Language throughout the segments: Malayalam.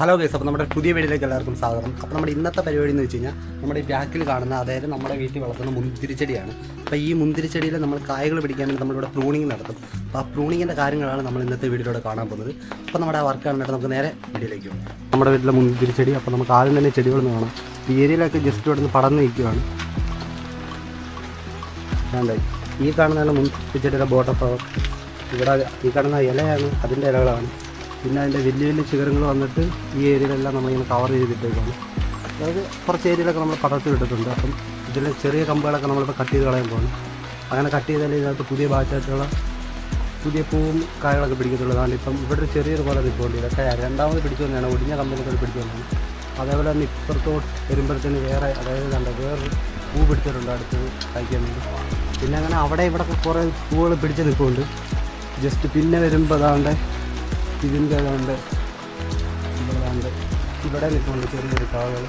ഹലോ ഗൈസ് അപ്പോൾ നമ്മുടെ പുതിയ വീഡിയോയിലേക്ക് എല്ലാവർക്കും സ്വാഗതം. അപ്പോൾ നമ്മുടെ ഇന്നത്തെ പരിപാടി എന്ന് വെച്ച് കഴിഞ്ഞാൽ നമ്മുടെ ഈ ബാക്കിൽ കാണുന്ന അതായത് നമ്മുടെ വീട്ടിൽ വളർത്തുന്ന മുന്തിരിച്ചെടിയാണ്. അപ്പോൾ ഈ മുന്തിരിച്ചെടിയിൽ നമ്മൾ കായകൾ പിടിക്കാൻ വേണ്ടി നമ്മളിവിടെ പ്രൂണിങ് നടത്തും. അപ്പോൾ ആ പ്രൂണിങ്ങിന്റെ കാര്യങ്ങളാണ് നമ്മൾ ഇന്നത്തെ വീഡിയോയിലൂടെ കാണാൻ പോകുന്നത്. അപ്പോൾ നമ്മുടെ ആ വർക്ക് നമുക്ക് നേരെ വീഡിയോയിലേക്ക് പോകും. നമ്മുടെ വീട്ടിലെ മുന്തിരിച്ചെടി അപ്പോൾ നമുക്ക് ആദ്യം തന്നെ ചെടികളൊന്ന് കാണാം. ഈ ഏരിയയിലൊക്കെ ജസ്റ്റ് ഇവിടെ നിന്ന് പടർന്ന് നിൽക്കുകയാണ്. ഈ കാണുന്ന മുന്തിരിച്ചെടിയുടെ ബോട്ടം ഇവിടെ ഈ കാണുന്ന ഇലയാണ് അതിന്റെ ഇലകളാണ്. പിന്നെ അതിന്റെ വലിയ വലിയ ശിഖരങ്ങൾ വന്നിട്ട് ഈ ഏരിയയിലെല്ലാം നമ്മളിങ്ങനെ കവർ ചെയ്തിട്ടേക്കാണ്. അതായത് കുറച്ച് ഏരിയയിലൊക്കെ നമ്മൾ പടർത്തി വിട്ടിട്ടുണ്ട്. അപ്പം ഇതിലെ ചെറിയ കമ്പുകളൊക്കെ നമ്മളിപ്പോൾ കട്ട് ചെയ്ത് കളയാൻ പോകുന്നു അങ്ങനെ കട്ട് ചെയ്താൽ ഇതിനകത്ത് പുതിയ ബാച്ചായിട്ടുള്ള പുതിയ പൂവും കായകളൊക്കെ പിടിക്കത്തുള്ളതാണ് ഇപ്പം ഇവിടെ ഒരു ചെറിയൊരു പോലെ നിൽപ്പുണ്ട് ഇതൊക്കെ രണ്ടാമത് പിടിച്ചു തന്നെയാണ് ഒടിഞ്ഞ കമ്പനിക്കൊക്കെ പിടിച്ചു തന്നെയാണ് അതേപോലെ തന്നെ ഇപ്പുറത്തോട്ട് വരുമ്പോഴത്തേന് വേറെ അതായത് കണ്ട വേറൊരു പൂ പിടിച്ചിട്ടുണ്ട് അടുത്ത് കഴിക്കാൻ വേണ്ടി. പിന്നെ അങ്ങനെ അവിടെ ഇവിടെ കുറേ പൂവുകൾ പിടിച്ച് നിൽക്കുന്നുണ്ട് ജസ്റ്റ് പിന്നെ വരുമ്പോൾ അതാണ്ട് ഇതിന്റെ അതാണ്ട് ഇതാണ്ട് ഇവിടെ നിൽക്കുന്നുണ്ട് ചെറിയൊരു ചെറിയ കാവുകൾ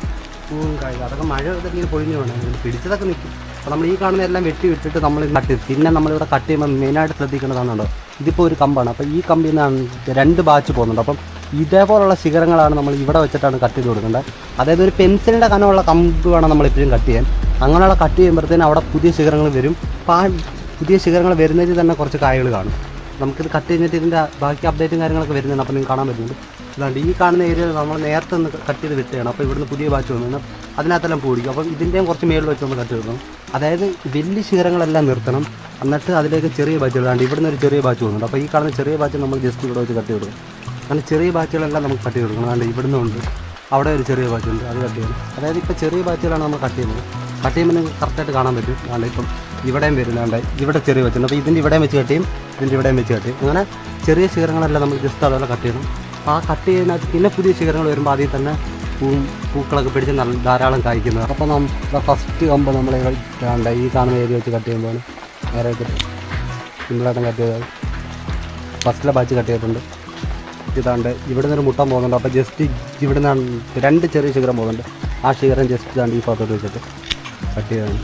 പൂവും കായകൾ അതൊക്കെ മഴ ഇങ്ങനെ പൊഴിഞ്ഞു വേണം. പിടിച്ചതൊക്കെ നിൽക്കും. അപ്പോൾ നമ്മൾ ഈ കാണുന്ന എല്ലാം വെട്ടി വിട്ടിട്ട് നമ്മൾ കട്ട് പിന്നെ നമ്മളിവിടെ കട്ട് ചെയ്യുമ്പോൾ മെയിനായിട്ട് ശ്രദ്ധിക്കേണ്ടതാണുണ്ടോ ഇതിപ്പോൾ ഒരു കമ്പാണ്. അപ്പോൾ ഈ കമ്പിൽ നിന്നാണ് രണ്ട് ബാച്ച് പോകുന്നുണ്ട്. അപ്പം ഇതേപോലുള്ള ശിഖരങ്ങളാണ് നമ്മൾ ഇവിടെ വെച്ചിട്ടാണ് കട്ട് ചെയ്ത് കൊടുക്കേണ്ടത്. അതായത് ഒരു പെൻസിലിന്റെ കനമുള്ള കമ്പ് വേണം നമ്മൾ ഇപ്പോഴും കട്ട് ചെയ്യാൻ. അങ്ങനെയുള്ള കട്ട് ചെയ്യുമ്പോഴത്തേനും അവിടെ പുതിയ ശിഖരങ്ങൾ വരും. അപ്പോൾ ആ പുതിയ ശിഖരങ്ങൾ വരുന്നതിൽ തന്നെ കുറച്ച് കായകൾ കാണും. നമുക്കിത് കട്ട് കഴിഞ്ഞിട്ട് ഇതിന്റെ ബാക്കി അപ്ഡേറ്റും കാര്യങ്ങളൊക്കെ വരുന്നുണ്ട് അപ്പോൾ നിങ്ങൾക്ക് കാണാൻ പറ്റുന്നുണ്ട്. ഇതാണ്ട് ഈ കാണുന്ന ഏരിയയിൽ നമ്മൾ നേരത്തെ ഒന്ന് കട്ട് ചെയ്ത് വിട്ടുകയാണ് അപ്പോൾ ഇവിടുന്ന് പുതിയ ബാച്ച് വന്നു. അതിനകത്തെല്ലാം പൂടിക്കും അപ്പം ഇതിന്റെയും കുറച്ച് മേളിൽ വെച്ച് നമ്മൾ കട്ട് ചെയ്തു. അതായത് വലിയ ശിഖരങ്ങളെല്ലാം നിർത്തണം. എന്നിട്ട് അതിലേക്ക് ചെറിയ ബാച്ചുകൾ ഇതാണ്ട് ഇവിടുന്ന് ഒരു ചെറിയ ബാച്ച് വന്നുണ്ട് അപ്പോൾ ഈ കാണുന്ന ചെറിയ ബാച്ച് നമ്മൾ ജസ്റ്റ് ഇവിടെ വെച്ച് കട്ട് ചെയ്തു. അങ്ങനെ ചെറിയ ബാച്ചുകളെല്ലാം നമുക്ക് കട്ട് ചെയ്തു കൊടുക്കണം. അതുകൊണ്ട് ഇവിടുന്ന് ഉണ്ട് അവിടെ ഒരു ചെറിയ ബാച്ച് ഉണ്ട്. അത് കട്ട് ചെയ്യണം അതായത് ഇപ്പോൾ ചെറിയ ബാച്ചുകളാണ് നമ്മൾ കട്ട് ചെയ്യുന്നത് കട്ട് ചെയ്യുമ്പോൾ നിങ്ങൾക്ക് കറക്റ്റായിട്ട് കാണാൻ പറ്റും. അതുകൊണ്ട് ഇപ്പം ഇവിടെയും വരുന്നുണ്ട് ഇവിടെ ചെറിയ വെച്ചിട്ടുണ്ട്. അപ്പോൾ ഇതിന്റെ ഇവിടെയും വെച്ച് കട്ട് ചെയ്യും. ഇതിന്റെ ഇവിടെയും വെച്ച് കട്ട് ചെയ്യും. അങ്ങനെ ചെറിയ ശിഖരങ്ങളെല്ലാം നമുക്ക് ജസ്റ്റ് അതുപോലെ കട്ട് ചെയ്യണം. അപ്പോൾ ആ കട്ട് ചെയ്യുന്നതിനകത്ത് പിന്നെ പുതിയ ശിഖരങ്ങൾ വരുമ്പോൾ ആദ്യം തന്നെ പൂവും പൂക്കളൊക്കെ പിടിച്ച് നല്ല ധാരാളം കായ്ക്കുന്നത്. അപ്പോൾ നമ്മൾ ഫസ്റ്റ് കമ്പ് നമ്മൾ വേണ്ട ഈ കാണുന്ന ഏരിയ വെച്ച് കട്ട് ചെയ്യുമ്പോൾ നേരെ സിമ്പിളായിട്ടും കട്ട് ചെയ്തത് ഫസ്റ്റിലെ ബാച്ച് കട്ട് ചെയ്തിട്ടുണ്ട്. ഇതാണ്ട് ഇവിടെ നിന്നൊരു ഒരു മുട്ടം പോകുന്നുണ്ട്. അപ്പോൾ ജസ്റ്റ് ഇവിടെ നിന്നാണ് രണ്ട് ചെറിയ ശിഖരം പോകുന്നുണ്ട്. ആ ശിഖരം ജസ്റ്റ് ഇതാണ്ട് ഈ ഭാഗത്തോട്ട് വെച്ചിട്ട്. കട്ട് ചെയ്യാണ്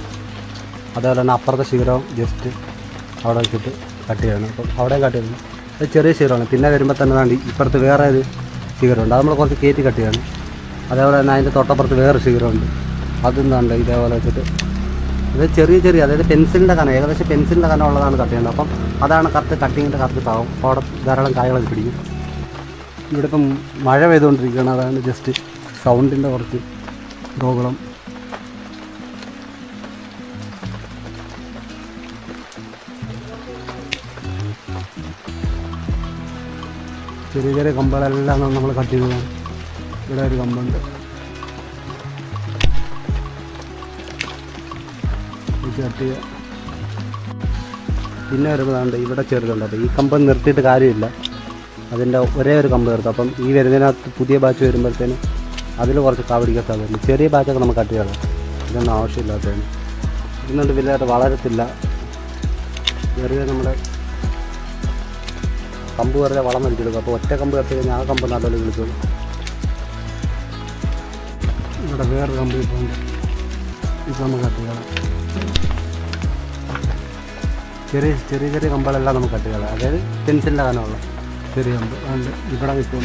അതേപോലെ തന്നെ അപ്പുറത്തെ ശിഖരവും ജസ്റ്റ് അവിടെ വെച്ചിട്ട് കട്ട് ചെയ്യണം. അപ്പം അവിടെയും കട്ട് ചെയ്യണം. അത് ചെറിയ ശിഖരമാണ്. പിന്നെ വരുമ്പോൾ തന്നെ വേണ്ടി ഇപ്പുറത്ത് വേറെ ഒരു ശിഖരമുണ്ട്. അത് നമ്മൾ കുറച്ച് കയറ്റി കട്ട് ചെയ്യണം. അതേപോലെ തന്നെ അതിന്റെ തൊട്ടപ്പുറത്ത് വേറെ ശിഖരമുണ്ട്. അതും താണ്ട് ഇതേപോലെ വെച്ചിട്ട് ഇത് ചെറിയ ചെറിയ അതായത് പെൻസിലിന്റെ കനം ഏകദേശം പെൻസിലിന്റെ കനം ഉള്ളതാണ് കട്ട് ചെയ്യുന്നത് അപ്പം അതാണ് കറക്റ്റ് കട്ടിങ്ങിന്റെ കറക്റ്റ് താവും അവിടെ ധാരാളം കായകളൊക്കെ പിടിക്കും. ഇവിടെ ഇപ്പം മഴ പെയ്തുകൊണ്ടിരിക്കുകയാണ്. അതാണ് ജസ്റ്റ് സൗണ്ടിന്റെ കുറച്ച് പ്രോബ്ലം. ചെറിയ ചെറിയ കമ്പുകളെല്ലാം നമ്മൾ കട്ട് ചെയ്തു. ഇവിടെ ഒരു കമ്പുണ്ട്. കട്ട് ചെയ്യുക പിന്നെ വരുമ്പോഴാണ്ട് ഇവിടെ ചെറുതുണ്ട്. അപ്പോൾ ഈ കമ്പ് നിർത്തിയിട്ട് കാര്യമില്ല. അതിന്റെ ഒരേ ഒരു കമ്പ് നിർത്തും. അപ്പം ഈ വരുന്നതിനകത്ത് പുതിയ ബാച്ച് വരുമ്പോഴത്തേനും അതിൽ കുറച്ച് കാവടിക്കാൻ സാധ്യതയുണ്ട്. ചെറിയ ബാച്ചൊക്കെ നമുക്ക് കട്ട് ചെയ്യണം ഇതൊന്നും ആവശ്യമില്ലാത്തതാണ് ഇന്നുകൊണ്ട് വലുതായിട്ട് വളരത്തില്ല. ചെറിയ നമ്മുടെ കമ്പ് വെറുതെ വളം വലിച്ചെടുക്കും അപ്പോൾ ഒറ്റ കമ്പ് കത്തി കഴിഞ്ഞാൽ ആ കമ്പ് നല്ലപോലെ വിളിച്ചോളും ഇവിടെ വേറെ കമ്പ് ഇപ്പോൾ ഇത് നമുക്ക് ചെയ്യാം. ചെറിയ ചെറിയ ചെറിയ കമ്പുകളെല്ലാം നമുക്ക് കത്തി കളയാം അതായത് പെൻസിലിന്റെ കനമുള്ള ചെറിയ കമ്പ്. അതുകൊണ്ട് ഇവിടെ നിൽക്കും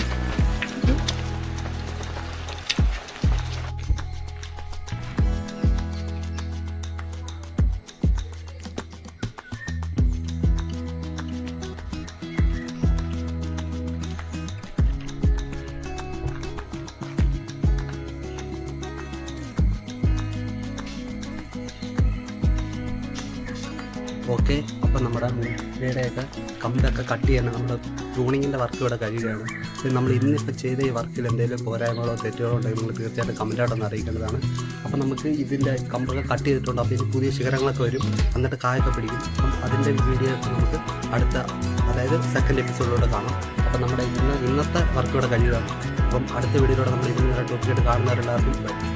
ഓക്കെ അപ്പം നമ്മുടെ മുൻകൈയുടെയൊക്കെ കമ്പിലൊക്കെ കട്ട് ചെയ്യണം നമ്മുടെ ട്യൂണിങ്ങിന്റെ വർക്ക് ഇവിടെ കഴിയുകയാണ്. ഇത് നമ്മൾ ഇന്നിപ്പോൾ ചെയ്ത ഈ വർക്കിൽ എന്തെങ്കിലും പോരായ്മകളോ തെറ്റുകളോ ഉണ്ടെങ്കിൽ നിങ്ങൾ തീർച്ചയായിട്ടും കമന്റായിട്ടൊന്ന് അറിയിക്കേണ്ടതാണ്. അപ്പം നമുക്ക് ഇതിന്റെ കമ്പൊക്കെ കട്ട് ചെയ്തിട്ടുണ്ട്. അപ്പോൾ ഇത് പുതിയ ശിഖരങ്ങളൊക്കെ വരും. എന്നിട്ട് കായൊക്കെ പിടിക്കും. അപ്പം അതിന്റെ വീഡിയോ നമുക്ക് അടുത്ത അതായത് സെക്കൻഡ് എപ്പിസോഡിലൂടെ കാണാം. അപ്പം നമ്മുടെ ഇന്ന് ഇന്നത്തെ വർക്ക് കഴിയുകയാണ്. അപ്പം അടുത്ത വീഡിയോയിലൂടെ നമ്മൾ ഇതിന്റെ ടോപ്പിക്കായിട്ട് കാണുന്നവരെല്ലാവർക്കും